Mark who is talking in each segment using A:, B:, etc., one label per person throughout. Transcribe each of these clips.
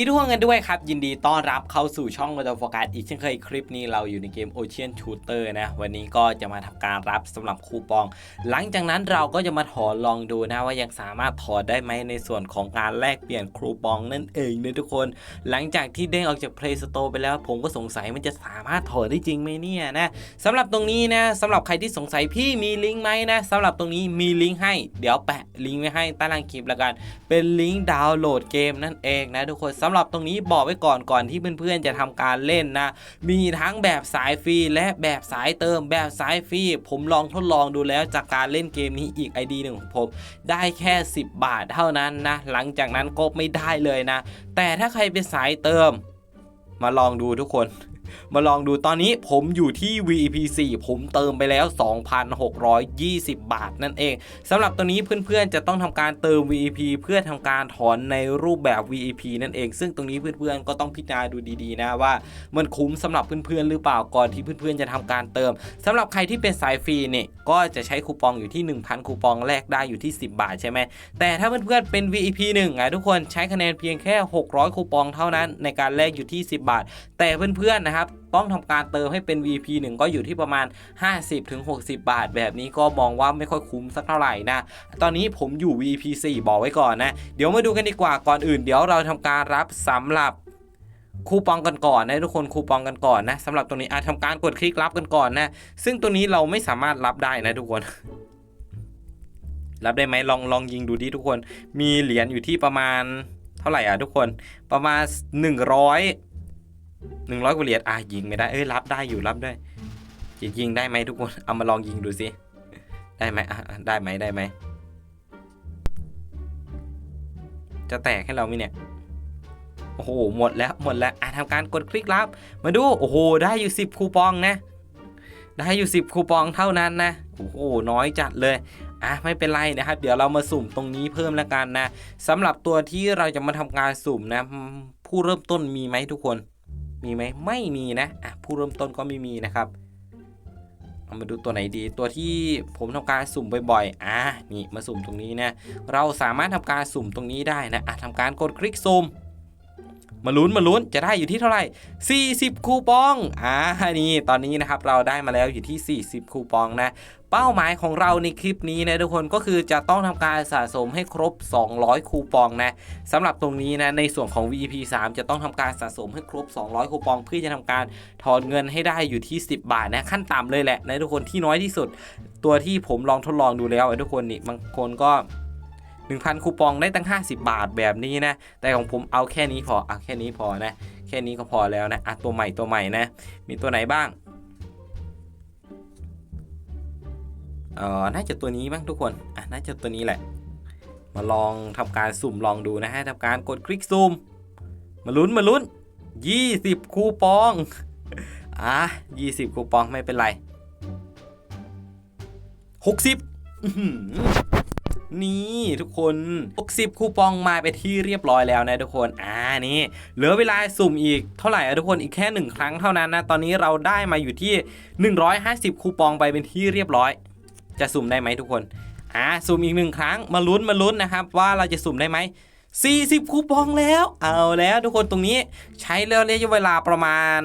A: ที่ทุกคนกันด้วยครับ ยินดีต้อนรับเข้าสู่ช่องมาตโฟกัสอีกเช่นเคยคลิปนี้เราอยู่ในเกม Ocean Shooter นะ วันนี้ก็จะมาทำการรับสำหรับคูปอง หลังจากนั้นเราก็จะมาถอนลองดูนะว่ายังสามารถถอนได้ไหมในส่วนของการแลกเปลี่ยนคูปองนั่นเองนะทุกคน หลังจากที่เด้งออกจาก Play Store ไปแล้ว ผมก็สงสัยมันจะสามารถถอนได้จริงไหมเนี่ยนะสำหรับตรงนี้นะสำหรับใครที่สงสัยพี่มีลิงก์ไหมนะสำหรับตรงนี้มีลิงก์ให้เดี๋ยวแปะลิงก์ไว้ให้ใต้ล่างคลิปและกัน เป็นลิงก์ดาวน์โหลดเกมนั่นเองนะทุกคนสำหรับตรงนี้บอกไว้ก่อนก่อนที่เพื่อนๆจะทำการเล่นนะ มีทั้งแบบสายฟรีและแบบสายเติมแบบสายฟรีผมลองทดลองดูแล้วจากการเล่นเกมนี้อีก ID หนึ่งของผม ได้แค่ 10 บาทเท่านั้นนะ หลังจากนั้นก็ไม่ได้เลยนะ แต่ถ้าใครเป็นสายเติม มาลองดูทุกคน มาลองดูตอนนี้ผมอยู่ที่ VEP 4 ผมเติมไปแล้ว 2,620 บาทนั่นเองสำหรับตัวนี้เพื่อนๆจะต้องทำการเติม VEP เพื่อทำการถอนในรูปแบบ VEP นั่นเอง ซึ่งตรงนี้เพื่อนๆก็ต้องพิจารณาดูดี ๆ นะว่า มันคุ้มสำหรับเพื่อนๆหรือเปล่าก่อนที่เพื่อนๆจะทำการเติมสำหรับใครที่เป็นสายฟรีเนี่ยก็จะใช้คูปองอยู่ที่ 1,000 คูปองแลกได้อยู่ที่ 10 บาทใช่ไหมแต่ถ้าเพื่อนๆเป็น VEP 1อะทุกคนใช้คะแนนเพียงแค่ 600 คูปองเท่านั้นในการแลกอยู่ที่ 10 บาท แต่เพื่อนๆนะครับต้องทำการเติมให้เป็น VP 1 ก็อยู่ที่ประมาณ 50-60 บาท แบบนี้ก็มองว่าไม่ค่อยคุ้มสักเท่าไหร่นะ ตอนนี้ผมอยู่ VP 4 บอกไว้ก่อนนะ เดี๋ยวมาดูกันดีกว่าก่อนอื่น เดี๋ยวเราทำการรับสำหรับคูปองกันก่อนนะทุกคนคูปองกันก่อนนะสำหรับตรงนี้อาจทำการกดคลิกรับกันก่อนนะ ซึ่งตัวนี้เราไม่สามารถรับได้นะทุกคนรับได้ไหมลองลองยิงดูดิทุกคน มีเหรียญอยู่ที่ประมาณเท่าไหร่อะทุกคนประมาณ 100 100กว่าเหรียญอะยิงไม่ได้เอ้ยรับได้อยู่รับได้จะยิงได้ไหมทุกคนเอามาลองยิงดูสิได้ไหมอะได้ไหมได้ไหมจะแตกให้เราไหมเนี่ยโอ้โหหมดแล้วหมดแล้วอะทำการกดคลิกรับ มาดูโอ้โหได้อยู่ 10 คูปองนะ ได้อยู่ 10 คูปองเท่านั้นนะโอ้โหน้อยจัดเลยอะไม่เป็นไรนะครับ เดี๋ยวเรามาสุ่มตรงนี้เพิ่มแล้วกันนะสำหรับตัวที่เราจะมาทำการสุ่มนะ ผู้เริ่มต้นมีไหมทุกคน มีไหมไม่มีนะอะผู้เริ่มต้นก็ไม่มีนะครับเอามาดูตัวไหนดีตัวที่ผมทำการสุ่มบ่อยๆอะนี่มาสุ่มตรงนี้นะเราสามารถทำการสุ่มตรงนี้ได้นะอะทำการกดคลิกสุ่ม มาลุ้นมาลุ้นจะได้อยู่ที่เท่าไหร่ 40 คูปองอ่านี่ตอนนี้นะครับเราได้มาแล้วอยู่ที่ 40 คูปองนะเป้าหมายของเราในคลิปนี้นะทุกคนก็คือจะต้องทำการสะสมให้ครบ 200 คูปองนะสำหรับตรงนี้นะในส่วนของ VP 3 จะต้องทำการสะสมให้ครบ 200 คูปอง เพื่อจะทำการถอนเงินให้ได้อยู่ที่ 10 บาทนะขั้นต่ำเลยแหละนะทุกคนที่น้อยที่สุด ตัวที่ผมลองทดลองดูแล้วอะทุกคนนี่บางคนก็ 1,000 คูปองได้ตั้ง 50 บาทแบบนี้นะ แต่ของผมเอาแค่นี้พอเอาแค่นี้พอนะ แค่นี้ก็พอแล้วนะอะตัวใหม่ตัวใหม่นะ มีตัวไหนบ้างเออน่าจะตัวนี้บ้างทุกคน อะ น่าจะตัวนี้แหละ มาลองทำการสุ่มลองดูนะฮะทำการกดคลิกซูม มาลุ้นมาลุ้น 20 คูปอง อะ 20 คูปองไม่เป็นไร 60 นี่ทุกคน 60 คูปองมาไปที่เรียบร้อยแล้วนะทุกคน อ่านี่เหลือเวลาสุ่มอีกเท่าไหร่อะทุกคนอีกแค่หนึ่งครั้งเท่านั้นนะตอนนี้เราได้มาอยู่ที่ 150 คูปองไปเป็นที่เรียบร้อย จะสุ่มได้ไหมทุกคนอ่าสุ่มอีกหนึ่งครั้งมาลุ้นมาลุ้นนะครับ ว่าเราจะสุ่มได้ไหม40 คูปองแล้ว เอาแล้วทุกคนตรงนี้ใช้แล้วระยะเวลาประมาณ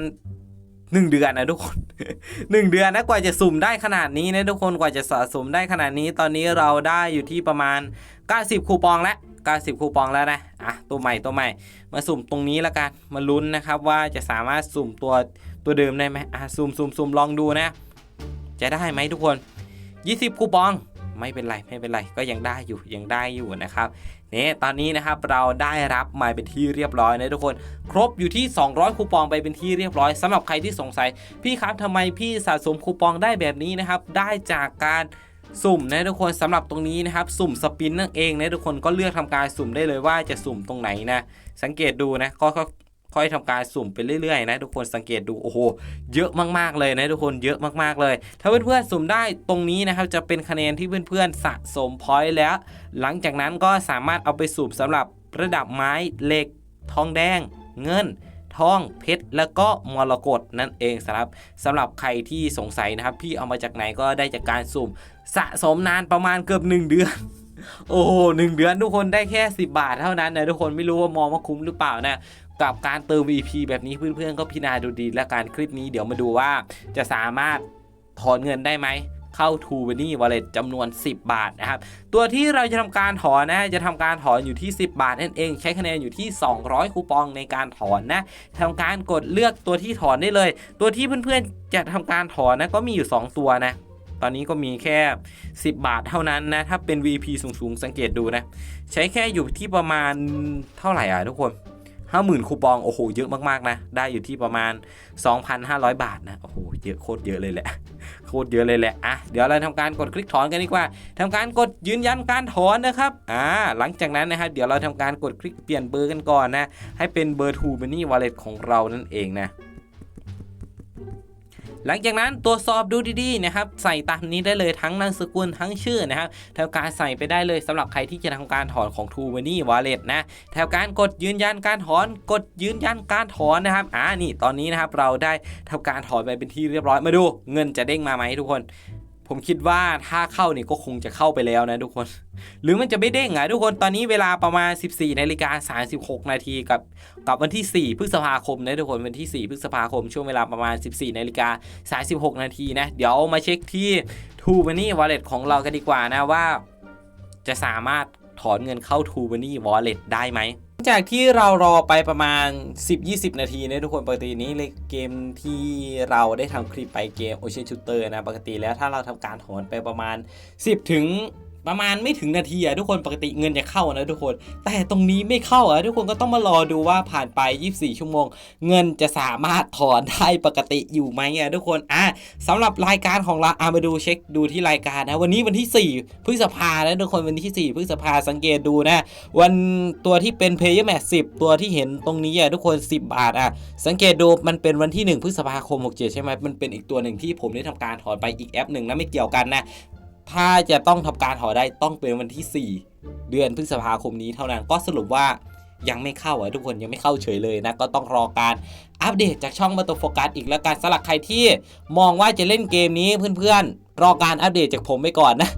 A: 1เดือนนะทุกคน1เดือนนะกว่าจะสุ่มได้ขนาดนี้นะทุกคนกว่าจะสะสมได้ขนาดนี้ตอนนี้เราได้อยู่ที่ประมาณ 90 คูปองแล้ว90 คูปองแล้วนะอะตัวใหม่ตัวใหม่ มาสุ่มตรงนี้แล้วกันมาลุ้นนะครับว่าจะสามารถสุ่มตัวตัวเดิมได้ไหมอะสุ่มสุ่มสุ่มลองดูนะ จะได้ไหมทุกคน 20 คูปองไม่เป็นไรไม่เป็นไรก็ยังได้อยู่ยังได้อยู่นะครับ นี่ตอนนี้นะครับเราได้รับมาเป็นที่เรียบร้อยนะทุกคน ครบอยู่ที่ 200 คูปองไปเป็นที่เรียบร้อยสำหรับใครที่สงสัย พี่ครับทำไมพี่สะสมคูปองได้แบบนี้นะครับ ได้จากการสุ่มนะทุกคนสำหรับตรงนี้นะครับสุ่มสปินนั่นเองนะทุกคนก็เลือกทำการสุ่มได้เลยว่าจะสุ่มตรงไหนนะ สังเกตดูนะก็ ค่อยทำการสุ่มไปเรื่อยๆนะทุกคนสังเกตดูโอ้โหเยอะมากๆเลยนะทุกคนเยอะมากๆเลย ถ้าเพื่อนๆสุ่มได้ตรงนี้นะครับจะเป็นคะแนนที่เพื่อนๆสะสมพอยต์แล้ว หลังจากนั้นก็สามารถเอาไปสุ่มสำหรับระดับไม้เหล็ก ทองแดง เงินทองเพชรแล้วก็มรกตนั่นเองสำหรับสำหรับใครที่สงสัยนะครับ พี่เอามาจากไหนก็ได้จากการสุ่ม สะสมนานประมาณเกือบ 1 เดือน โอ้โหหนึ่งเดือนทุกคนได้แค่ 10 บาทเท่านั้นนะทุกคนไม่รู้ว่ามองว่าคุ้มหรือเปล่านะ กับการเติม VP แบบนี้เพื่อนๆก็พิจารณาดูดีและการคลิปนี้เดี๋ยวมาดูว่าจะสามารถถอนเงินได้ไหมเข้า t o b a n y Wallet จำนวน 10 บาทนะครับ ตัวที่เราจะทำการถอนนะจะทำการถอนอยู่ที่ 10 บาทนั่นเอง ใช้คะแนนอยู่ที่ 200 คูปองในการถอนนะทำการกดเลือกตัวที่ถอนได้เลย ตัวที่เพื่อนๆจะทำการถอนนะก็มีอยู่ 2 ตัวนะตอนนี้ก็มีแค่ 10 บาทเท่านั้นนะถ้าเป็น VP สูงๆ สังเกตดูนะ ใช้แค่อยู่ที่ประมาณเท่าไหร่อะทุกคน 50,000 คูปองโอ้โหเยอะมากๆนะ ได้อยู่ที่ประมาณ 2,500 บาทนะ โอ้โหเยอะโคตรเยอะเลยแหละ โคตรเยอะเลยแหละ อะ เดี๋ยวเราทำการกดคลิกถอนกันดีกว่าทำการกดยืนยันการถอนนะครับ อ่า หลังจากนั้นนะครับ เดี๋ยวเราทำการกดคลิกเปลี่ยนเบอร์กันก่อนนะ ให้เป็นเบอร์ทูเบนี่วอลเล็ตของเรานั่นเองนะ หลังจากนั้นตรวจสอบดูดีๆนะครับใส่ตามนี้ได้เลยทั้งนามสกุลทั้งชื่อนะครับทำการใส่ไปได้เลยสำหรับใครที่จะทำการถอนของ t o b a n y Wallet นะแถวการกดยืนยันการถอนกดยืนยันการถอนนะครับอ่านี่ตอนนี้นะครับเราได้ทำการถอนไปเป็นที่เรียบร้อยมาดู เงินจะเด้งมาไหมทุกคน ผมคิดว่าถ้าเข้าเนี่ยก็คงจะเข้าไปแล้วนะทุกคน หรือมันจะไม่เด้งอะทุกคนตอนนี้เวลาประมาณ 14นาฬิกา36 นาทีกับกับวันที่ 4 พฤษภาคมนะทุกคนวันที่ 4 พฤษภาคม ช่วงเวลาประมาณ 14นาฬิกา36 นาทีนะ เดี๋ยวมาเช็คที่ t o b a n y Wallet ของเรากันดีกว่านะว่า จะสามารถถอนเงินเข้า t o b a n y Wallet ได้ไหม จากที่เรารอไปประมาณ 10-20 นาทีนะทุกคนปกตินี้เลยเกมที่เราได้ทำคลิปไปเกมโอเชียนชูเตอร์นะ ปกติแล้วถ้าเราทำการถอนไปประมาณ 10 ถึง ประมาณไม่ถึงนาทีอะทุกคนปกติเงินจะเข้านะทุกคน แต่ตรงนี้ไม่เข้าอะทุกคนก็ต้องมารอดูว่าผ่านไป 24 ชั่วโมง เงินจะสามารถถอนได้ปกติอยู่ไหมอะทุกคนอะสำหรับรายการของเราอามาดูเช็คดูที่รายการนะวันนี้วันที่ 4 พฤษภานะทุกคนวันที่4พฤษภาสังเกตดูนะวันตัวที่เป็น Player Match 10ตัวที่เห็นตรงนี้อะทุกคน 10 บาทอะสังเกตดูมันเป็นวันที่ 1 พฤษภาคม 67 ใช่ไหมมันเป็นอีกตัวหนึ่งที่ผมได้ทำการถอนไปอีกแอปหนึ่งนะไม่เกี่ยวกันนะ ถ้าจะต้องทำการถอนได้ต้องเป็นวันที่ 4 เดือนพฤษภาคมนี้เท่านั้นก็สรุปว่ายังไม่เข้าอะทุกคนยังไม่เข้าเฉยเลยนะ ก็ต้องรอการอัปเดตจากช่องมาตัวโฟกัสอีกแล้วการสลักใครที่มองว่าจะเล่นเกมนี้เพื่อนๆ รอการอัปเดตจากผมไปก่อนนะ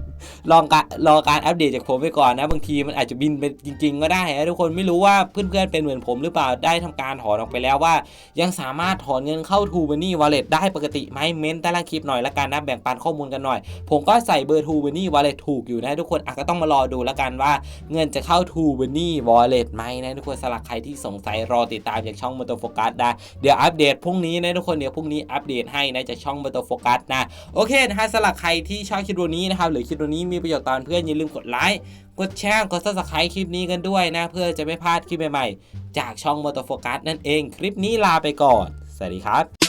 A: ลองการรอการอัปเดตจากผมไปก่อนนะ บางทีมันอาจจะบินไปจริง ๆ ก็ได้นะทุกคนไม่รู้ว่าเพื่อนๆเป็นเหมือนผมหรือเปล่าได้ทำการถอนออกไปแล้วว่า ยังสามารถถอนเงินเข้า t o b a n y Wallet ได้ปกติไหมเม้นใต้ล่างคลิปหน่อยละกันนะแบ่งปันข้อมูลกันหน่อย ผมก็ใส่เบอร์ t o b a n y Wallet ถูกอยู่นะทุกคนอะก็ต้องมารอดูละกันว่า เงินจะเข้า t o b a n y Wallet ไหมนะทุกคนสำหรับใครที่สงสัยรอติดตามจากช่องม o โตโฟกัสได้เดี๋ยวอัปเดตพรุ่งนี้นะทุกคนเดี๋ยวพรุ่งนี้อัปเดตให้นะจากช่องม o โตโฟกัสนะโอเคนะฮะสำหรับใครที่ชอบคลิปวิดีโอนี้นะครับหรือคลิปดีโอนี้มีประโยชน์ตอนเพื่อนอย่าลืมกดไลค์กดแชร์กด subscribe คลิปนี้กันด้วยนะ เพื่อจะไม่พลาดคลิปใหม่ๆ จากช่องมอเตอร์โฟกัสนั่นเอง คลิปนี้ลาไปก่อน สวัสดีครับ